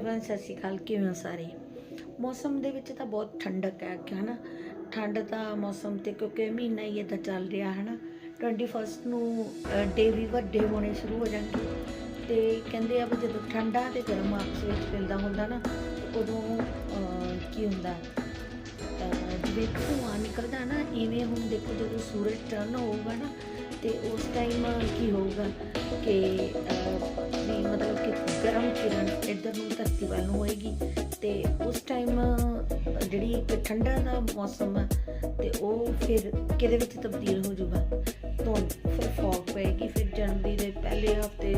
everyone, ਸਤਿ ਸ਼੍ਰੀ ਅਕਾਲ ਕਿਵੇਂ ਹੋ ਸਾਰੇ? ਮੌਸਮ ਦੇ ਵਿੱਚ ਤਾਂ ਬਹੁਤ ਠੰਡਕ ਹੈ ਕਿ ਹਨਾ? ਠੰਡ ਦਾ ਮੌਸਮ ਤੇ ਕਿਉਂਕਿ ਮਹੀਨਾ ਹੀ ਇਦਾਂ ਚੱਲ ਰਿਹਾ ਹੈ ਨਾ 21st ਨੂੰ ਡੇ ਵੀ ਵੱਡੇ ਹੋਣੇ ਸ਼ੁਰੂ ਹੋ ਜਾਣਗੇ। ਤੇ ਕਹਿੰਦੇ ਆ ਵੀ ਜਦੋਂ ਠੰਡਾ ਤੇ ਗਰਮ ਆਪਸ ਵਿੱਚ ਮਿਲਦਾ ਹੁੰਦਾ ਨਾ ਉਦੋਂ ਕੀ ਹੁੰਦਾ? ਅਹ, ਜਿਵੇਂ ਧੂੰਆਂ ਨਿਕਲਦਾ ਨਾ ਇਵੇਂ ਹੁਣ ਦੇਖੋ ਜਦੋਂ ਸੂਰਜ ਟਰਨ ਹੋਊਗਾ ਨਾ ਤੇ ਉਸ ਟਾਈਮ ਕੀ ਹੋਊਗਾ ਕਿ ਵੀ ਮਤਲਬ ਕਿ ਗਰਮ ਕਿਰਨ ਇੱਧਰ ਨੂੰ ਧਰਤੀ ਵੱਲ ਨੂੰ ਹੋਏਗੀ ਤੇ ਉਸ ਟਾਈਮ ਜਿਹੜੀ ਇੱਕ ਠੰਡਾ ਦਾ ਮੌਸਮ ਆ ਤੇ ਉਹ ਫਿਰ ਕਿਹਦੇ ਵਿੱਚ ਤਬਦੀਲ ਹੋ ਜਾਊਗਾ? ਧੁੰਦ ਫਿਰ ਫੌਗ ਪਏਗੀ, ਫਿਰ ਜਨਵਰੀ ਦੇ ਪਹਿਲੇ ਹਫ਼ਤੇ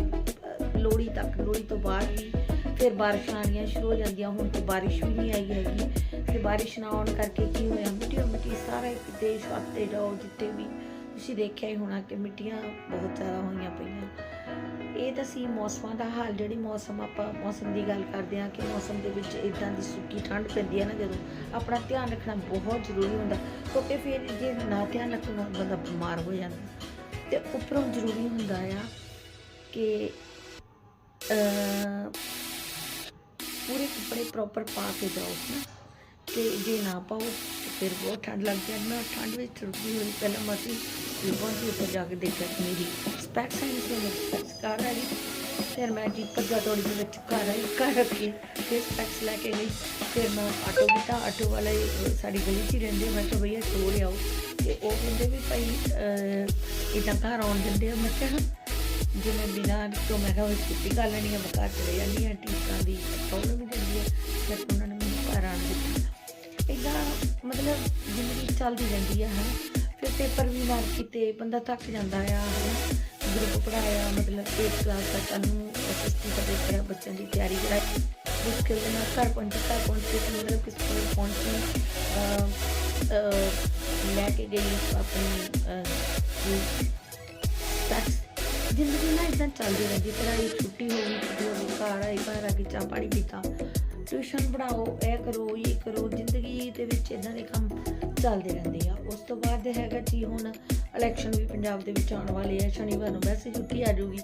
ਲੋਹੜੀ ਤੱਕ, ਲੋਹੜੀ ਤੋਂ ਬਾਅਦ ਵੀ ਫਿਰ ਬਾਰਿਸ਼ਾਂ ਆਉਣੀਆਂ ਸ਼ੁਰੂ ਹੋ ਜਾਂਦੀਆਂ, ਹੁਣ ਤੇ ਬਾਰਿਸ਼ ਵੀ ਨਹੀਂ ਆਈ ਹੈਗੀ ਤੇ ਬਾਰਿਸ਼ ਨਾ ਆਉਣ ਕਰਕੇ ਕੀ ਹੋਇਆ? ਮਿੱਟੀ ਮਿੱਟੀ ਸਾਰਾ ਇੱਕ ਦੇਸ਼ ਵਾਸਤੇ ਜਾਓ ਜਿੱਥੇ ਵੀ ਤੁਸੀਂ ਦੇਖਿਆ ਹੀ ਹੋਣਾ ਕਿ ਮਿੱਟੀਆਂ ਬਹੁਤ ਜ਼ਿਆਦਾ ਹੋਈਆਂ ਪਈਆਂ। ਇਹ ਤਾਂ ਸੀ ਮੌਸਮਾਂ ਦਾ ਹਾਲ, ਜਿਹੜੀ ਮੌਸਮ ਆਪਾਂ ਮੌਸਮ ਦੀ ਗੱਲ ਕਰਦੇ ਹਾਂ ਕਿ ਮੌਸਮ ਦੇ ਵਿੱਚ ਇਦਾਂ ਦੀ ਸੁੱਕੀ ਠੰਡ ਪੈਂਦੀ ਹੈ ਨਾ ਜਦੋਂ, ਆਪਣਾ ਧਿਆਨ ਰੱਖਣਾ ਬਹੁਤ ਜ਼ਰੂਰੀ ਹੁੰਦਾ। ਕਿਉਂਕਿ ਫਿਰ ਜੇ ਨਾ ਧਿਆਨ ਰੱਖਣਾ ਬੰਦਾ ਬਿਮਾਰ ਹੋ ਜਾਂਦਾ। ਤੇ ਉੱਪਰੋਂ ਜ਼ਰੂਰੀ ਹੁੰਦਾ ਆ ਕਿ ਪੂਰੇ ਕੱਪੜੇ ਪ੍ਰੋਪਰ ਪਾ ਕੇ ਜਾਓ ਨਾ ਤੇ ਜੇ ਨਾ ਪਾਓ ਫਿਰ ਬਹੁਤ ਠੰਡ ਲੱਗ ਜਾਂਦੀ ਮੈਂ ਠੰਡ ਵਿੱਚ ਠਰਦੀ ਹੋਈ ਪਹਿਲਾਂ ਮਸੀ ਲਿਪਾਂ ਦੇ ਉੱਪਰ ਜਾ ਕੇ ਦੇਖਿਆ ਕਿ ਮੇਰੀ ਸਪੈਕਸ ਆਈ ਸੀ ਮੇਰੀ ਸਪੈਕਸ ਘਰ ਆ ਫਿਰ ਮੈਂ ਜੀ ਪੱਜਾ ਤੋੜੀ ਦੇ ਵਿੱਚ ਘਰ ਆਈ, ਘਰ ਰੱਖੀ। ਫਿਰ ਸਪੈਕਸ ਲੈ ਕੇ ਗਈ। ਫਿਰ ਮੈਂ ਆਟੋ ਕੀਤਾ। ਆਟੋ ਵਾਲੇ ਸਾਡੀ ਗਲੀ 'ਚ ਹੀ ਰਹਿੰਦੇ ਮੈਂ ਕਿਹਾ ਭਈਆ ਚੋ ਲਿਆਓ ਤੇ ਉਹ ਕਹਿੰਦੇ ਵੀ ਭਾਈ ਇਦਾਂ ਘਰ ਆਉਣ ਦਿੰਦੇ ਆ। ਮੈਂ ਕਿਹਾ ਜੇ ਬਿਨਾਂ ਤੋਂ ਮੈਂ ਕਿਹਾ ਉਹ ਛੁੱਟੀ ਕਰ ਲੈਣੀ ਆ, ਮੈਂ ਘਰ ਚਲੇ ਜਾਂਦੀ ਆ। ਟੀਚਰਾਂ ਦੀ ਪ੍ਰੋਬਲਮ ਹੀ ਦਿੰਦੀ ਆ ਫਿਰ ਮਤਲਬ ਜ਼ਿੰਦਗੀ ਚੱਲਦੀ ਰਹਿੰਦੀ ਆ ਹਨਾ। ਫਿਰ ਪੇਪਰ ਵੀ ਮਾਰ ਕੀਤੇ ਬੰਦਾ ਥੱਕ ਜਾਂਦਾ ਆ ਹਨਾ। ਗਰੁੱਪ ਪੜਾਇਆ ਮਤਲਬ 8 ਕਲਾਸ ਤੱਕ ਨੂੰ ਐਸਐਸਟੀ ਦਾ ਪੇਪਰ ਆ ਬੱਚਿਆਂ ਦੀ ਤਿਆਰੀ ਕਰਾਈ। ਮੁਸ਼ਕਿਲ ਦੇ ਨਾਲ ਘਰ ਪਹੁੰਚੀ ਘਰ ਪਹੁੰਚ ਕੇ ਮਤਲਬ ਕਿਸ ਕੋਲ ਪਹੁੰਚੀ ਲੈ ਕੇ ਗਈ ਆਪਣੀ ਅਹ, ਜ਼ਿੰਦਗੀ ਨਾ ਇਦਾਂ ਚੱਲਦੀ ਰਹਿੰਦੀ ਪੜ੍ਹਾਈ ਛੁੱਟੀ ਹੋ ਗਈ ਛੁੱਟੀ ਹੋ ਗਈ ਘਰ ਆਈ ਘਰ ਆ ਕੇ ਚਾਹ ਪਾਣੀ ਪੀਤਾ। ਟਿਊਸ਼ਨ ਪੜਾਓ ਇਹ ਕਰੋ ਇਹ ਕਰੋ ਦੇ ਵਿੱਚ ਇਦਾਂ ਦੇ ਕੰਮ ਚੱਲਦੇ ਰਹਿੰਦੇ ਆ। ਉਸ ਤੋਂ ਬਾਅਦ ਹੈਗਾ ਜੀ ਹੁਣ ਇਲੈਕਸ਼ਨ ਵੀ ਪੰਜਾਬ ਦੇ ਵਿੱਚ ਆਉਣ ਵਾਲੇ ਆ। ਸ਼ਨੀਵਾਰ ਨੂੰ ਵੈਸੇ ਛੁੱਟੀ ਆ ਜਾਊਗੀ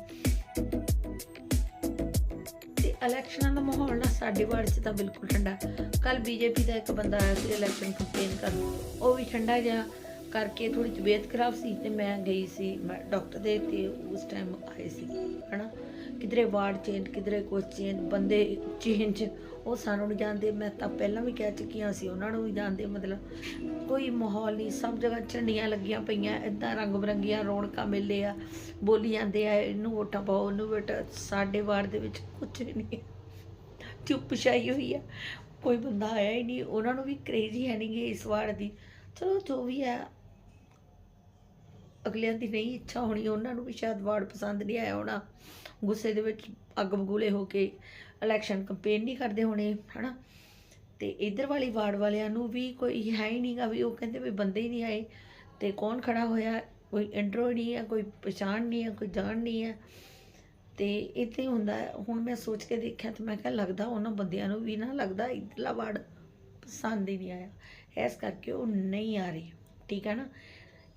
ਤੇ ਇਲੈਕਸ਼ਨਾਂ ਦਾ ਮਾਹੌਲ ਨਾ ਸਾਡੇ ਵਾਰਡ 'ਚ ਤਾਂ ਬਿਲਕੁਲ ਠੰਡਾ। ਕੱਲ ਬੀਜੇਪੀ ਦਾ ਇੱਕ ਬੰਦਾ ਆਇਆ ਸੀ ਇਲੈਕਸ਼ਨ ਕੈਂਪੇਨ ਕਰਨ। ਉਹ ਵੀ ਠੰਡਾ ਜਿਹਾ ਕਰਕੇ ਥੋੜੀ ਤਬੀਅਤ ਖਰਾਬ ਸੀ ਤੇ ਮੈਂ ਗਈ ਸੀ, ਮੈਂ ਡਾਕਟਰ ਦੇ ਤੇ ਉਸ ਟਾਈਮ ਆਏ ਸੀ, ਹਨਾ? ਕਿਧਰੇ ਵਾਰਡ ਚੇਂਜ ਕਿਧਰੇ ਕੋਈ ਚੇਂਜ ਬੰਦੇ ਚੇਂਜ ਉਹ ਸਾਨੂੰ ਨਹੀਂ ਜਾਣਦੇ। ਮੈਂ ਤਾਂ ਪਹਿਲਾਂ ਵੀ ਕਹਿ ਚੁੱਕੀਆਂ ਸੀ, ਉਹਨਾਂ ਨੂੰ ਵੀ ਜਾਣਦੇ, ਮਤਲਬ ਕੋਈ ਮਾਹੌਲ ਨਹੀਂ ਸਭ ਜਗ੍ਹਾ ਝੰਡੀਆਂ ਲੱਗੀਆਂ ਪਈਆਂ ਇਦਾਂ ਰੰਗ ਬਰੰਗੀਆਂ ਰੌਣਕਾਂ ਮੇਲੇ ਆ, ਬੋਲੀ ਜਾਂਦੇ ਆ, ਇਹਨੂੰ ਵੋਟਾਂ ਪਾਓ, ਉਹਨੂੰ ਵੋਟ, ਸਾਡੇ ਵਾਰਡ ਦੇ ਵਿੱਚ ਕੁਝ ਨਹੀਂ ਚੁੱਪ ਛਾਈ ਹੋਈ ਆ, ਕੋਈ ਬੰਦਾ ਆਇਆ ਹੀ ਨਹੀਂ ਉਹਨਾਂ ਨੂੰ ਵੀ ਕ੍ਰੇਜ਼ੀ ਹੈ ਨਹੀਂ ਗੀ ਇਸ ਵਾਰ ਦੀ। ਚਲੋ ਜੋ ਵੀ ਹੈ ਅਗਲਿਆਂ ਦੀ ਨਹੀਂ ਇੱਛਾ ਹੋਣੀ, ਉਹਨਾਂ ਨੂੰ ਵੀ ਸ਼ਾਇਦ ਵਾਰਡ ਪਸੰਦ ਨਹੀਂ ਆਇਆ ਹੋਣਾ। ਗੁੱਸੇ ਦੇ ਵਿੱਚ ਅੱਗ ਬਗੂਲੇ ਹੋ ਕੇ ਇਲੈਕਸ਼ਨ ਕੰਪੇਨ ਨਹੀਂ ਕਰਦੇ ਹੋਣੇ, ਹਨਾ? ਤੇ ਇਧਰ ਵਾਲੀ ਵਾਰਡ ਵਾਲਿਆਂ ਨੂੰ ਵੀ ਕੋਈ ਹੈ ਹੀ ਨਹੀਂਗਾ ਵੀ ਉਹ ਕਹਿੰਦੇ ਵੀ ਬੰਦੇ ਹੀ ਨਹੀਂ ਆਏ। ਤੇ ਕੌਣ ਖੜਾ ਹੋਇਆ? ਕੋਈ ਇੰਟਰੋ ਨਹੀਂ ਹੈ, ਕੋਈ ਪਛਾਣ ਨਹੀਂ ਹੈ, ਕੋਈ ਜਾਣ ਨਹੀਂ ਹੈ। ਤੇ ਇੱਥੇ ਹੁੰਦਾ, ਹੁਣ ਮੈਂ ਸੋਚ ਕੇ ਦੇਖਿਆ ਤੇ ਮੈਂ ਕਿਹਾ ਲੱਗਦਾ ਉਹਨਾਂ ਬੰਦਿਆਂ ਨੂੰ ਵੀ ਨਾ ਲੱਗਦਾ ਇਧਰਲਾ ਵਾਰਡ ਪਸੰਦ ਹੀ ਨਹੀਂ ਆਇਆ। ਇਸ ਕਰਕੇ ਉਹ ਨਹੀਂ ਆ ਰਹੇ, ਠੀਕ ਹੈ ਨਾ?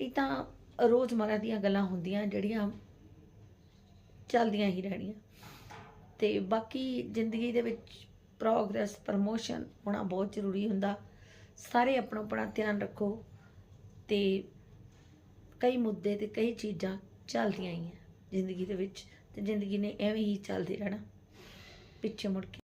ਇਹ ਤਾਂ ਰੋਜ਼ਮਰਾ ਦੀਆਂ ਗੱਲਾਂ ਹੁੰਦੀਆਂ, ਜਿਹੜੀਆਂ ਚੱਲਦੀਆਂ ਹੀ ਰਹਿਣੀਆਂ। ਤੇ ਬਾਕੀ ਜ਼ਿੰਦਗੀ ਦੇ ਵਿੱਚ ਪ੍ਰੋਗਰੈਸ ਪ੍ਰਮੋਸ਼ਨ ਹੋਣਾ ਬਹੁਤ ਜ਼ਰੂਰੀ ਹੁੰਦਾ। ਸਾਰੇ ਆਪਣਾ ਆਪਣਾ ਧਿਆਨ ਰੱਖੋ ਤੇ ਕਈ ਮੁੱਦੇ ਤੇ ਕਈ ਚੀਜ਼ਾਂ ਚੱਲਦੀਆਂ ਹੀ ਆ ਜ਼ਿੰਦਗੀ ਦੇ ਵਿੱਚ ਤੇ ਜ਼ਿੰਦਗੀ ਨੇ ਐਵੇਂ ਹੀ ਚੱਲਦੀ ਰਹਿਣਾ, ਪਿੱਛੇ ਮੁੜ ਕੇ।